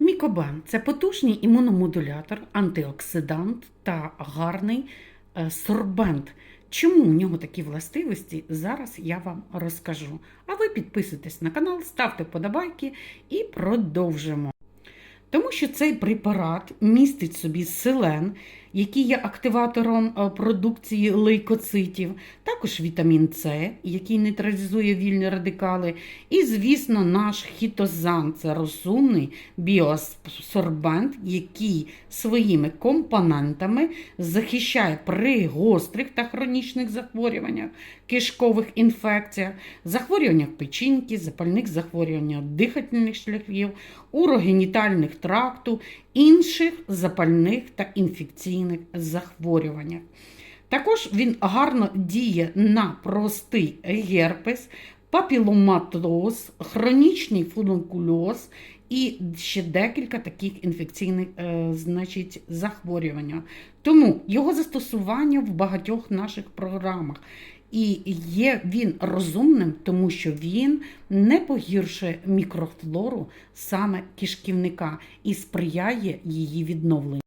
Мікобен це потужний імуномодулятор, антиоксидант та гарний е, сорбент. Чому у нього такі властивості? Зараз я вам розкажу. А ви підписуйтесь на канал, ставте вподобайки і продовжимо. Тому що цей препарат містить собі селен, який є активатором е, продукції лейкоцитів, також вітамін С, який нейтралізує вільні радикали, і, звісно, наш хітозан це розумний біосорбент, який своїми компонентами захищає при гострих та хронічних захворюваннях, кишкових інфекціях, захворюваннях печінки, запальних захворюваннях дихательних шляхів, урогенітальних тракту, інших запальних та інфекційних захворюваннях. Також він гарно діє на простий герпес, папіломатоз, хронічний функульоз і ще декілька таких інфекційних е, значить, захворювань. Тому його застосування в багатьох наших програмах. І є він розумним, тому що він не погіршує мікрофлору саме кишківника і сприяє її відновленню.